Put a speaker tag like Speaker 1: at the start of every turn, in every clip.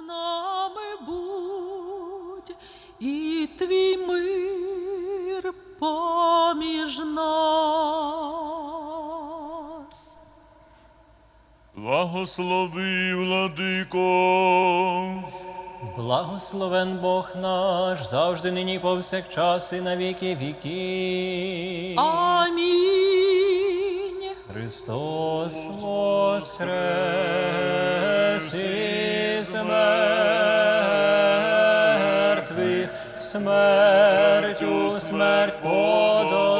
Speaker 1: з нами будь, і твій мир поміж нас.
Speaker 2: Благослови, владико,
Speaker 3: Благословен Бог наш, завжди нині повсякчас і на віки віків.
Speaker 1: Амінь.
Speaker 3: Христос воскрес із мертвих, смертю смерть подолав,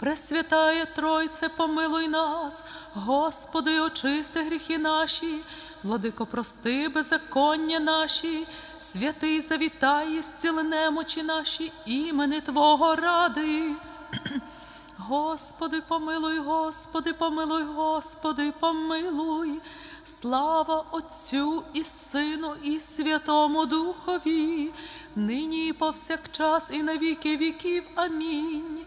Speaker 1: Пресвятає Тройце, помилуй нас, Господи, очисти гріхи наші, владико, прости беззаконня наші, святий завітай, зціли немочі наші, імени Твого ради. Господи, помилуй, Господи, помилуй, Господи, помилуй. Слава Отцю і Сину, і Святому Духові, нині і повсякчас, і на віки віків. Амінь.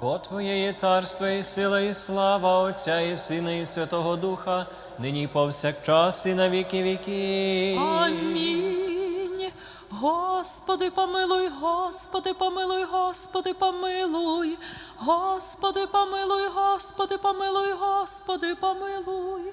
Speaker 3: Бо Твоє є царство і сила, і слава Отця і Сина, і Святого Духа, нині повсякчас і на віки віки.
Speaker 1: Амінь. Господи, помилуй, Господи, помилуй, Господи, помилуй. Господи, помилуй, Господи, помилуй, Господи, помилуй.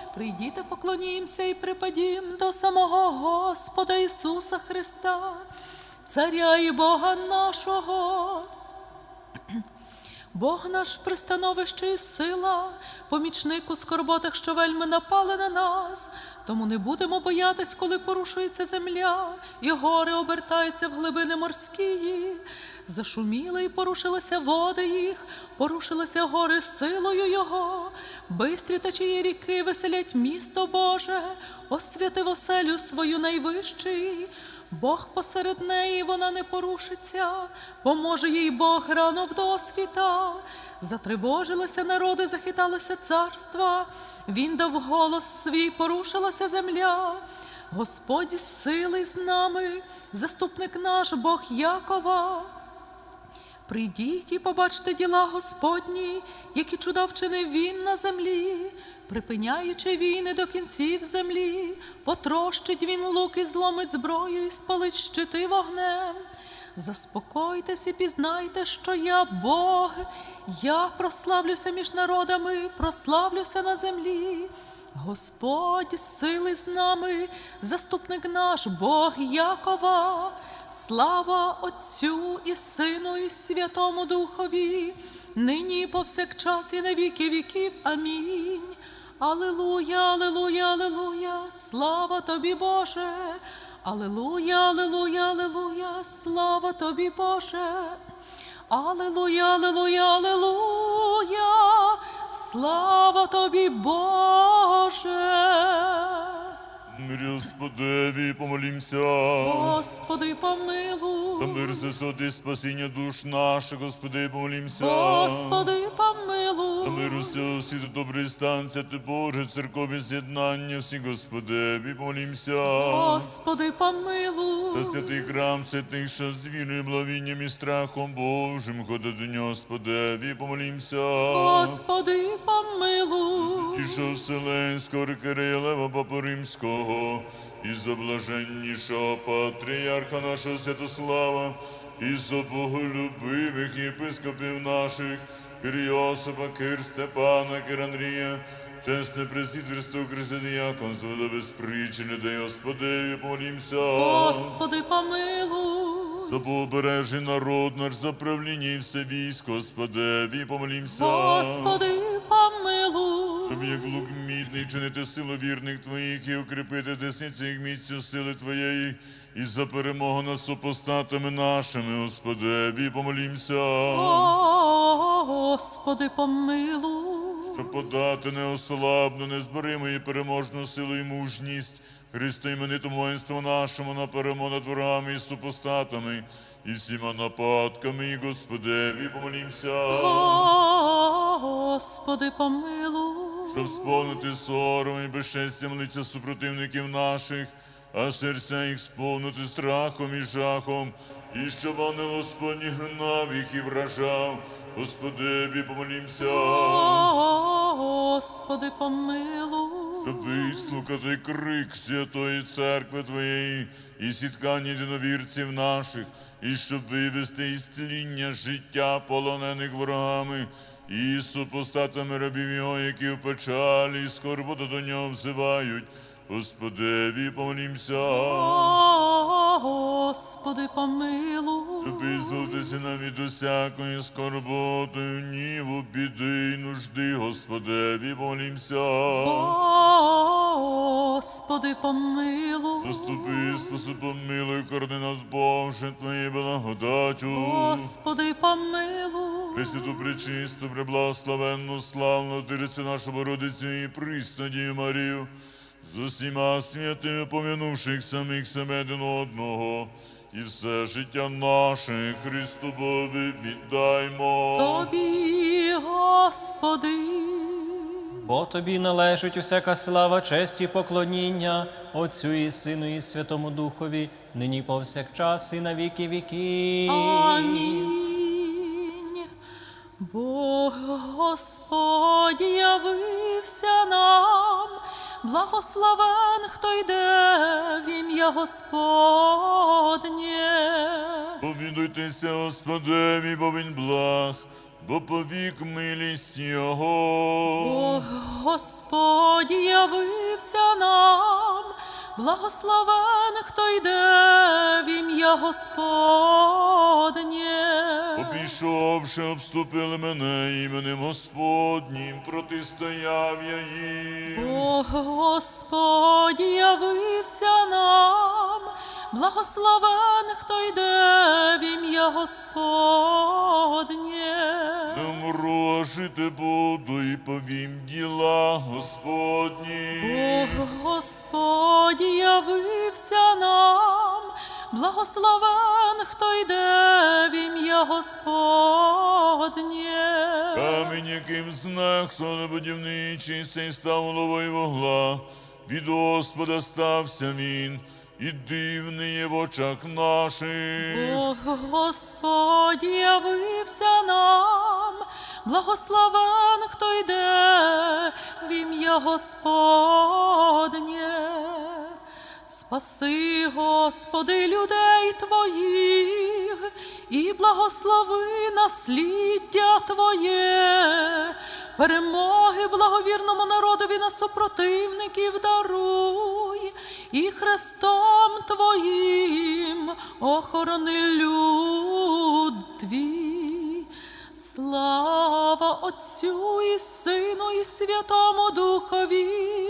Speaker 1: Прийдіте, поклонімся і припадім до самого Господа Ісуса Христа, Царя і Бога нашого. Бог наш пристановище і сила, помічник у скорботах, що вельми напали на нас. Тому не будемо боятись, коли порушується земля, і гори обертаються в глибини морські. Зашуміли і порушилися води їх, порушилися гори силою Його. Бистрі течії ріки веселять місто Боже, освятив оселю свою найвищий. Бог посеред неї вона не порушиться, поможе їй Бог рано в досвіта. Затривожилися народи, захиталися царства, він дав голос свій, порушилася земля. Господь сили з нами, заступник наш Бог Якова. Прийдіть і побачте діла Господні, які чуда вчинив він на землі, припиняючи війни до кінців землі, потрощить він луки, зломить зброю і спалить щити вогнем. Заспокойтесь і пізнайте, що я Бог, я прославлюся між народами, прославлюся на землі. Господь сили з нами, заступник наш, Бог Якова, слава Отцю і Сину, і Святому Духові, нині повсякчас і на віки віків. Амінь. Алилуя, алилуя, алилуя, слава тобі, Боже. Алилуя, алилуя, алилуя, слава тобі, Боже. Алилуя, алилуя, алилуя, слава тобі, Боже.
Speaker 2: Господеві, помолімся.
Speaker 1: Господи, помилуй.
Speaker 2: За мир засоди спасіння душ наших, Господи, помолімся.
Speaker 1: Господи,
Speaker 2: За
Speaker 1: помилуй.
Speaker 2: мир усього світу, добрий стан, святи Боже, церкові з'єднання, всі, Господеві, помолімся.
Speaker 1: Господи,
Speaker 2: За святий храм, святих, що з вірою, благовінням і страхом Божим, ходить до нього, Господеві, помолімся.
Speaker 1: Господи, помилуй.
Speaker 2: І що Вселенського Кирилева Папу Римського, і за блаженнішого патріарха нашого Святослава, і за боголюбивих єпископів наших, Кир Йосипа, Кир Степана, Кир Андрія, чесне пресвітерство Християконство до безпричини, дай Господеві, помолімся.
Speaker 1: Господи, помилуй.
Speaker 2: За побережжя народ наш, за правління і все військо, Господеві, помолімся.
Speaker 1: Господи.
Speaker 2: Щоб як лук мідний чинити силу вірних твоїх і укріпити десниці їх місцю сили твоєї, і за перемогу над супостатами нашими, Господеві, помолімся,
Speaker 1: Господи, помилуй.
Speaker 2: щоб подати неослабну, незборимо і переможну силу і мужність Христа іменитому воїнству нашому на перемогу над ворогами і супостатами, і всіма нападками, і Господеві, помолімся.
Speaker 1: Господи, помилуй.
Speaker 2: Щоб сповнити сором і безчестям лиця супротивників наших, а серця їх сповнити страхом і жахом, і щоб вони Господні гнав їх і вражав. Господеві, помолімся,
Speaker 1: Господи, помилуй.
Speaker 2: щоб вислухати крик Святої Церкви Твоєї і сіткання єдиновірців наших, і щоб вивести із тління життя полонених ворогами. І супостатами рабів його, які в печалі і скорботу до нього взивають. Господеві, помолімся,
Speaker 1: Господи, помилуй.
Speaker 2: щоб визволитися нам від усякої скорботи, гніву, біди й нужди, Господеві, помолімся.
Speaker 1: Господи, помилуй.
Speaker 2: Заступи, спаси, помилуй, корони нас, Боже, Твоєю благодатю.
Speaker 1: Господи, помилуй.
Speaker 2: Пресвяту пречисту, преблагословенну, славну Тирицю нашу Бородицю і приснадію Марію, з усіма святими помянувших самих себе один одного, і все життя наше Христу віддаймо.
Speaker 1: Тобі, Господи.
Speaker 3: Бо тобі належить усяка слава, честь і поклоніння Отцю і Сину і Святому Духові, нині повсякчас і на віки віків.
Speaker 1: Амінь. Бог Господь явився нам, благословен, хто йде в ім'я Господнє.
Speaker 2: Повідуйтеся Господеві, бо він благ, бо повік милість Його.
Speaker 1: Бог Господь явився нам, благословен, хто йде в ім'я Господнє.
Speaker 2: Обійшовши, обступили мене іменем Господнім, протистояв я їм.
Speaker 1: Бог Господь явився нам, благословен, хто йде в ім'я Господнє.
Speaker 2: Не вмру, а жити буду і повім діла Господні.
Speaker 1: Бог Господь явився нам, благословен, хто йде в ім'я Господнє.
Speaker 2: Камінь, яким знак хто будівничий, цей став головою вогла. Від Господа стався він, і дивний є в очах наших.
Speaker 1: Бог Господь явився нам, благословен, хто йде в ім'я Господнє. Спаси, Господи, людей Твоїх, і благослови насліддя Твоє, перемоги благовірному народові на супротивників даруй, і Христом Твоїм охорони люд Твій. Слава Отцю і Сину, і Святому Духові,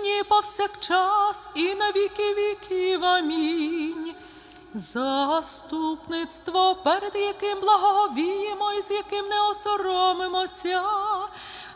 Speaker 1: нині повсякчас і на віки віків. Амінь. Заступництво, перед яким благовіємо і з яким не осоромимося.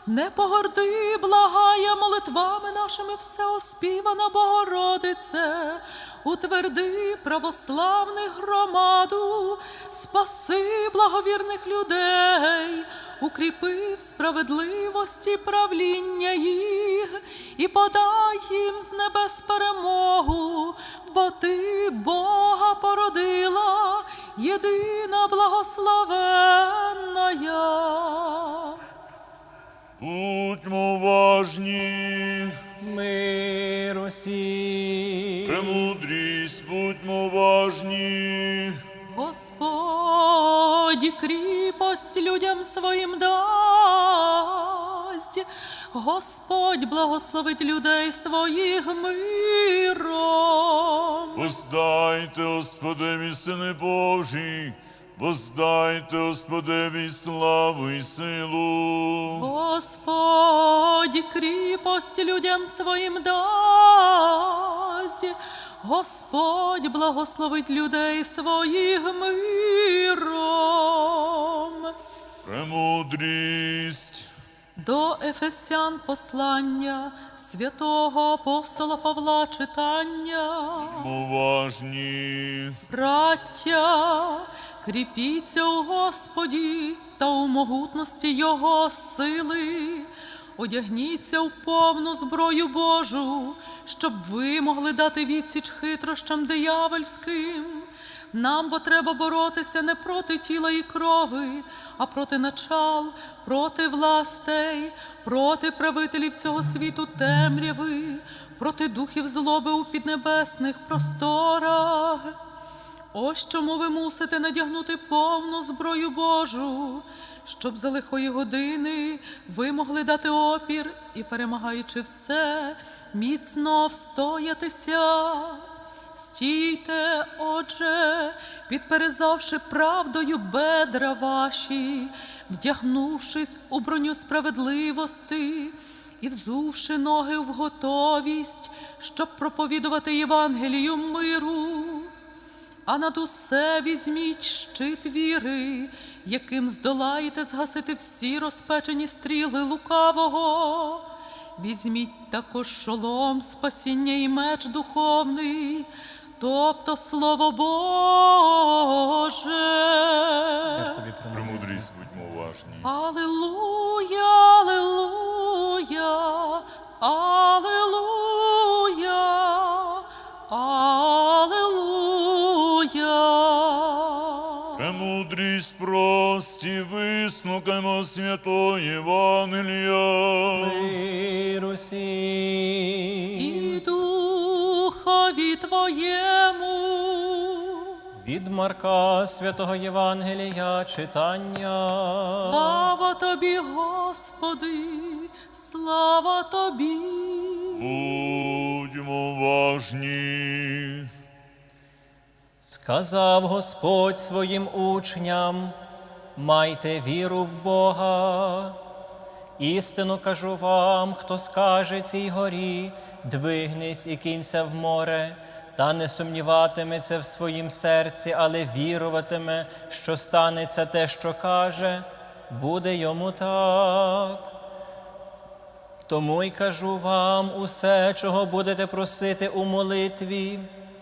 Speaker 1: Не погорди, благає молитвами нашими всеоспівана Богородице, утверди православних громаду, спаси благовірних людей, укріпи в справедливості правління їх і подай їм з небес перемогу, бо ти Бога породила, єдина благословенна.
Speaker 2: Будьмо уважні,
Speaker 3: Мир усім.
Speaker 2: премудрість, будьмо важні.
Speaker 1: Господь кріпость людям своїм дасть, Господь благословить людей своїх миром.
Speaker 2: Воздайте Господеві, Сини Божі, воздайте Господеві славу і силу.
Speaker 1: Господь кріпость людям своїм дасть, Господь благословить людей своїх миром.
Speaker 2: Премудрість,
Speaker 1: До Ефесян послання святого апостола Павла читання.
Speaker 2: уважні.
Speaker 1: Браття, кріпіться у Господі та у могутності Його сили. Одягніться в повну зброю Божу, щоб ви могли дати відсіч хитрощам диявольським. Нам бо треба боротися не проти тіла і крови, а проти начал, проти властей, проти правителів цього світу темряви, проти духів злоби у піднебесних просторах. Ось чому ви мусите надягнути повну зброю Божу, щоб за лихої години ви могли дати опір і, перемагаючи все, міцно встоятися. Стійте, отже, підперезавши правдою бедра ваші, вдягнувшись у броню справедливости і взувши ноги в готовість, щоб проповідувати Євангелію миру. А над усе візьміть щит віри, яким здолаєте згасити всі розпечені стріли лукавого. Візьміть також шолом спасіння і меч духовний, тобто Слово Боже.
Speaker 3: Тобі премудрість?
Speaker 2: Премудрість, будьмо уважні.
Speaker 1: Алілуя, алілуя, алілуя,
Speaker 2: Премудрість прості, вислухаймо святої Євангелія.
Speaker 3: Мир усім.
Speaker 1: І духові Твоєму.
Speaker 3: Від Марка Святого Євангелія читання.
Speaker 1: Слава Тобі, Господи, слава Тобі.
Speaker 2: Будьмо уважні.
Speaker 3: Сказав Господь своїм учням, майте віру в Бога. Істину кажу вам, хто скаже цій горі, двигнись і кінься в море, та не сумніватиметься в своїм серці, але віруватиме, що станеться те, що каже, буде йому так. Тому й кажу вам усе, чого будете просити у молитві.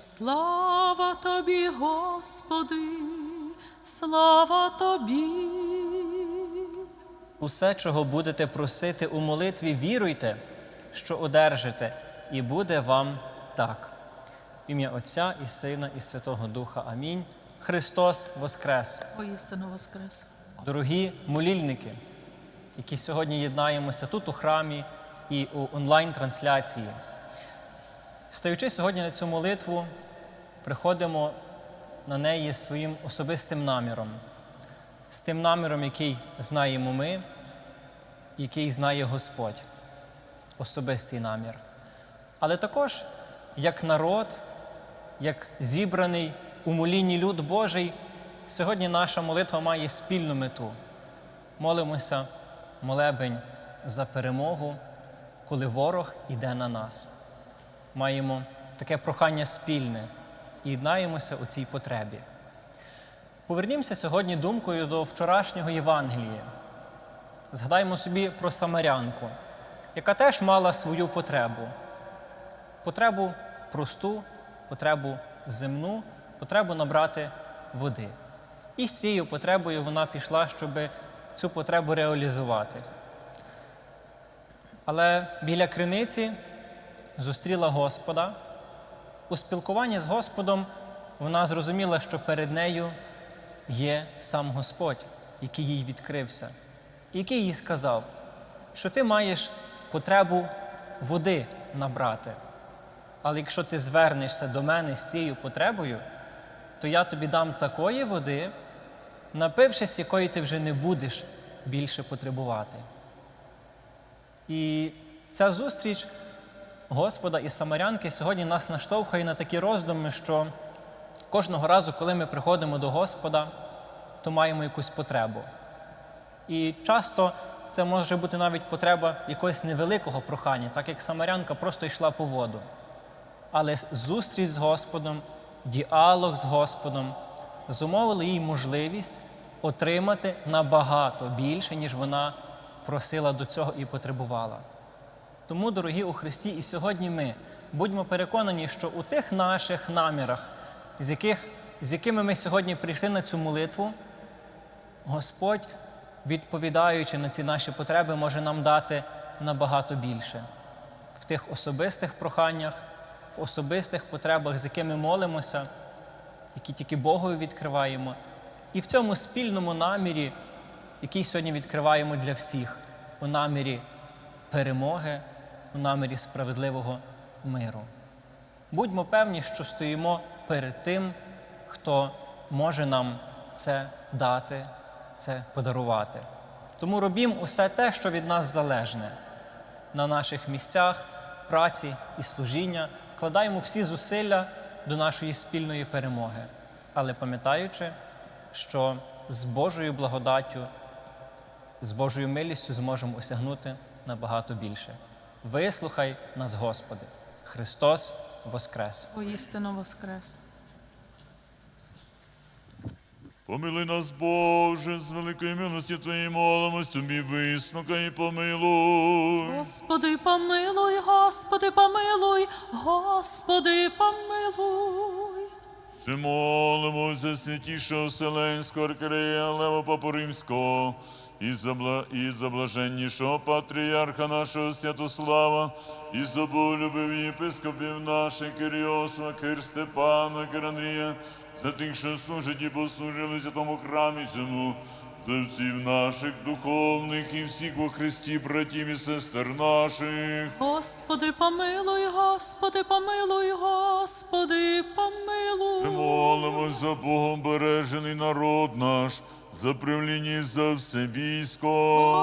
Speaker 1: Слава Тобі, Господи, слава Тобі.
Speaker 3: Усе, чого будете просити у молитві, віруйте, що одержите, і буде вам так. В ім'я Отця і Сина, і Святого Духа. Амінь. Христос Воскрес!
Speaker 1: Воістину воскрес.
Speaker 3: Дорогі молільники, які сьогодні єднаємося тут у храмі і у онлайн-трансляції. Стаючи сьогодні на цю молитву, приходимо на неї з своїм особистим наміром, з тим наміром, який знаємо ми, який знає Господь, особистий намір. Але також як народ, як зібраний у молінні люд Божий, сьогодні наша молитва має спільну мету. Молимося молебень за перемогу, коли ворог іде на нас. Маємо таке прохання спільне і єднаємося у цій потребі. Повернімося сьогодні думкою до вчорашнього Євангелія. Згадаймо собі про Самарянку, яка теж мала свою потребу. Потребу просту, потребу земну, потребу набрати води. І з цією потребою вона пішла, щоб цю потребу реалізувати. Але біля криниці зустріла Господа. У спілкуванні з Господом вона зрозуміла, що перед нею є сам Господь, який їй відкрився, який їй сказав, що ти маєш потребу води набрати. Але якщо ти звернешся до мене з цією потребою, то я тобі дам такої води, напившись якої ти вже не будеш більше потребувати. І ця зустріч Господа і Самарянки сьогодні нас наштовхує на такі роздуми, що кожного разу, коли ми приходимо до Господа, то маємо якусь потребу. І часто це може бути навіть потреба якогось невеликого прохання, так як Самарянка просто йшла по воду. Але зустріч з Господом, діалог з Господом зумовили їй можливість отримати набагато більше, ніж вона просила до цього і потребувала. Тому, дорогі у Христі, і сьогодні ми будьмо переконані, що у тих наших намірах, з, яких, з якими ми сьогодні прийшли на цю молитву, Господь, відповідаючи на ці наші потреби, може нам дати набагато більше. В тих особистих проханнях, в особистих потребах, з якими молимося, які тільки Богою відкриваємо, і в цьому спільному намірі, який сьогодні відкриваємо для всіх, у намірі перемоги, у намірі справедливого миру. Будьмо певні, що стоїмо перед тим, хто може нам це дати, це подарувати. Тому робімо усе те, що від нас залежне на наших місцях праці і служіння, вкладаємо всі зусилля до нашої спільної перемоги, але пам'ятаючи, що з Божою благодаттю, з Божою милістю зможемо осягнути набагато більше. Вислухай нас, Господи, Христос Воскрес!
Speaker 1: Воістину воскрес.
Speaker 2: Помилуй нас, Боже, з великої милості Твоєї молимось, тобі виснука і помилуй.
Speaker 1: Господи, помилуй, Господи, помилуй, Господи, помилуй.
Speaker 2: Ще молимося святішого Вселенського аркерея Лева Папу Римського і за, блаженнішого патріарха нашого Святослава, і за болюбив єпископів наших Кирйосова, Кир Степана, Кир Андрія, за тих, що служать і послужили тому храмі цьому, за отців наших духовних і всіх во Христі, братів і сестер наших.
Speaker 1: Господи, помилуй, Господи, помилуй, Господи,
Speaker 2: Ще
Speaker 1: помилуй.
Speaker 2: молимось за Богом бережений народ наш, за правління за все військо.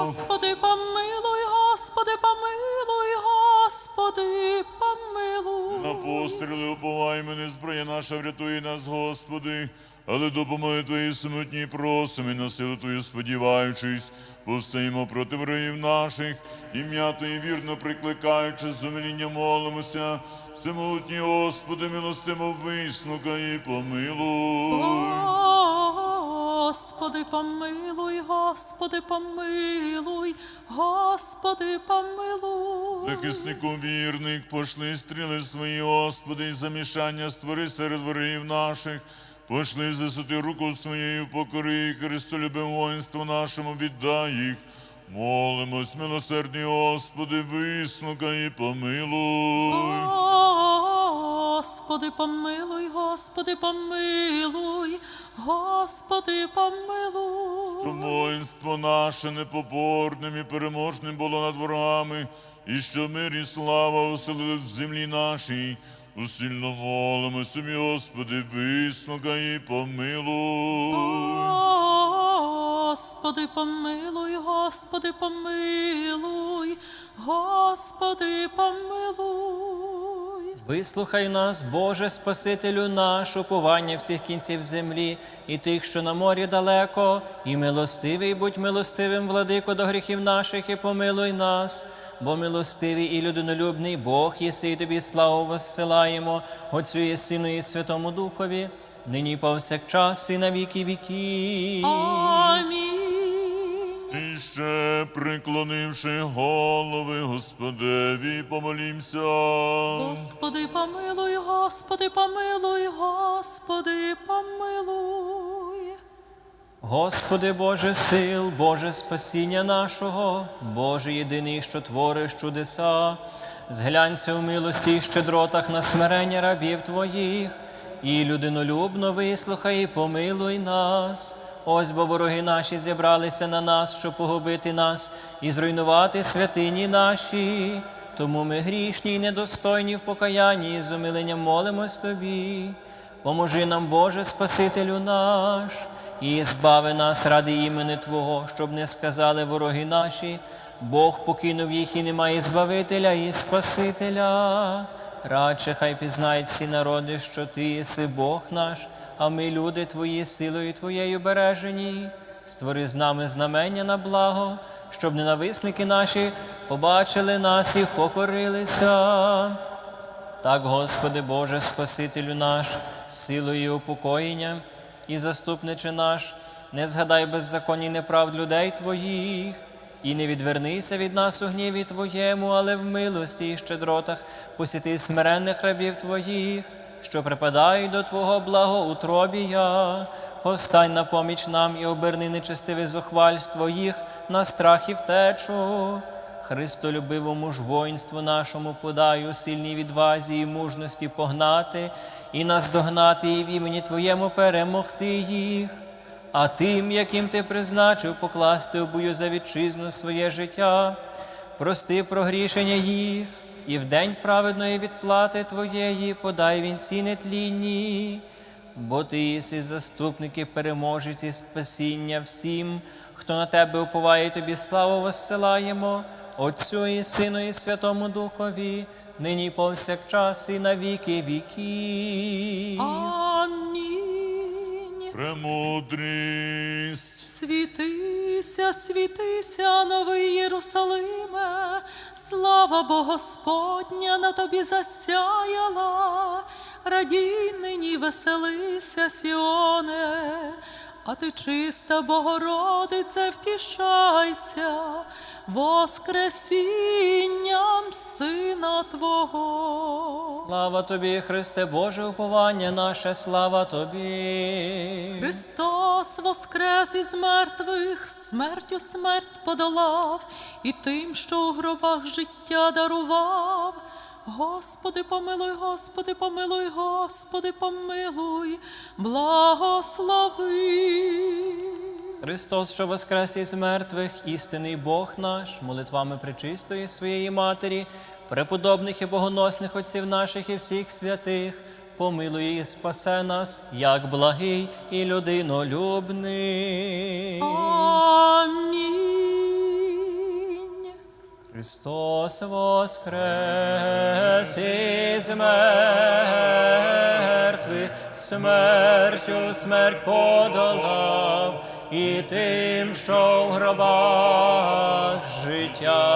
Speaker 1: Господи, помилуй, Господи, помилуй, Господи, помилуй.
Speaker 2: На постріли уповаємо, не зброя наша врятує нас, Господи, але допомоги Твої самотні просимо, і на силу Твою сподіваючись, повстаємо проти ворогів наших, ім'я Твоє вірно прикликаючи, з умилінням молимося, всемогутній Господи, милостиво виснука і помилуй.
Speaker 1: Господи, помилуй, Господи, помилуй, Господи, помилуй.
Speaker 2: Захиснику вірних, пошли стріли свої, Господи, і замішання створи серед ворогів наших. Пошли засути руку своєю покори, і Христолюбе воїнство нашому віддай їх. Молимось, милосердний Господи, вислухай і помилуй.
Speaker 1: Господи, помилуй, Господи, помилуй, Господи, помилуй.
Speaker 2: Щоб воїнство наше непоборним і переможним було над ворогами, і що мир і слава оселили в землі нашій. Усильно молимось тобі, Господи, вислухай і помилуй.
Speaker 1: Господи, помилуй, Господи, помилуй, Господи, помилуй.
Speaker 3: Вислухай нас, Боже Спасителю наш, уповання всіх кінців землі і тих, що на морі далеко, і милостивий, будь милостивим, владико, до гріхів наших, і помилуй нас, бо милостивий і людинолюбний Бог єси, і тобі славу воссилаємо, Отцю і Сину, і Святому Духові, нині повсякчас, і на віки віків.
Speaker 1: Амінь.
Speaker 2: Ти ще приклонивши голови Господеві, помолімся.
Speaker 1: Господи, помилуй, Господи, помилуй, Господи, помилуй.
Speaker 3: Господи Боже сил, Боже спасіння нашого, Боже єдиний, що твориш чудеса, зглянься в милості і щедротах на смирення рабів Твоїх, і людинолюбно вислухай і помилуй нас. Ось бо вороги наші зібралися на нас, щоб погубити нас і зруйнувати святині наші. Тому ми грішні і недостойні в покаянні і з умиленням молимось Тобі. Поможи нам, Боже, Спасителю наш, і збави нас ради імени Твого, щоб не сказали вороги наші, Бог покинув їх і немає Збавителя і Спасителя. Радше хай пізнають всі народи, що Ти єси Бог наш, а ми, люди Твої, силою Твоєю бережені. Створи з нами знамення на благо, щоб ненависники наші побачили нас і впокорилися. Так, Господи Боже, Спасителю наш, силою упокоєння, і заступниче наш, не згадай беззаконні неправд людей Твоїх, і не відвернися від нас у гніві Твоєму, але в милості і щедротах посіти смиренних рабів Твоїх, що припадають до Твого благоутробія. Постань на поміч нам і оберни нечестиве зухвальство їх на страх і втечу. Христолюбивому ж воїнству нашому подай у сильній відвазі і мужності погнати і наздогнати, і в імені Твоєму перемогти їх. А тим, яким ти призначив покласти у бою за вітчизну своє життя, прости прогрішення їх, і в день праведної відплати Твоєї подай вінці нетлінні, бо ти єси заступники, переможець і спасіння всім, хто на тебе уповає, тобі славу воссилаємо, Отцю і Сину, і Святому Духові, нині повсякчас, і на віки віків.
Speaker 1: Амінь.
Speaker 2: Премудрість.
Speaker 1: Світися, світися, новий Єрусалиме, слава Бо Господня на тобі засяяла, радій нині веселися, Сіоне, а ти чиста Богородице, втішайся, Воскресінням Сина Твого.
Speaker 3: Слава тобі, Христе Боже, уповання наше, слава тобі.
Speaker 1: Христос воскрес із мертвих, смертю смерть подолав, і тим, що у гробах життя дарував. Господи, помилуй, Господи, помилуй, Господи, помилуй, благослови.
Speaker 3: Христос, що воскрес із мертвих, істинний Бог наш, молитвами пречистої своєї Матері, преподобних і богоносних отців наших і всіх святих, помилуй і спасе нас, як благий і людинолюбний.
Speaker 1: Амінь.
Speaker 3: Христос воскрес із мертвих, смертю смерть подолав, і тим, що в гробах життя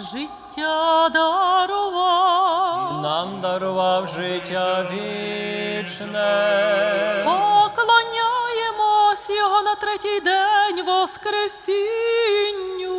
Speaker 1: життя дарував.
Speaker 3: Нам дарував життя вічне.
Speaker 1: Поклоняємось його на третій день Воскресіння.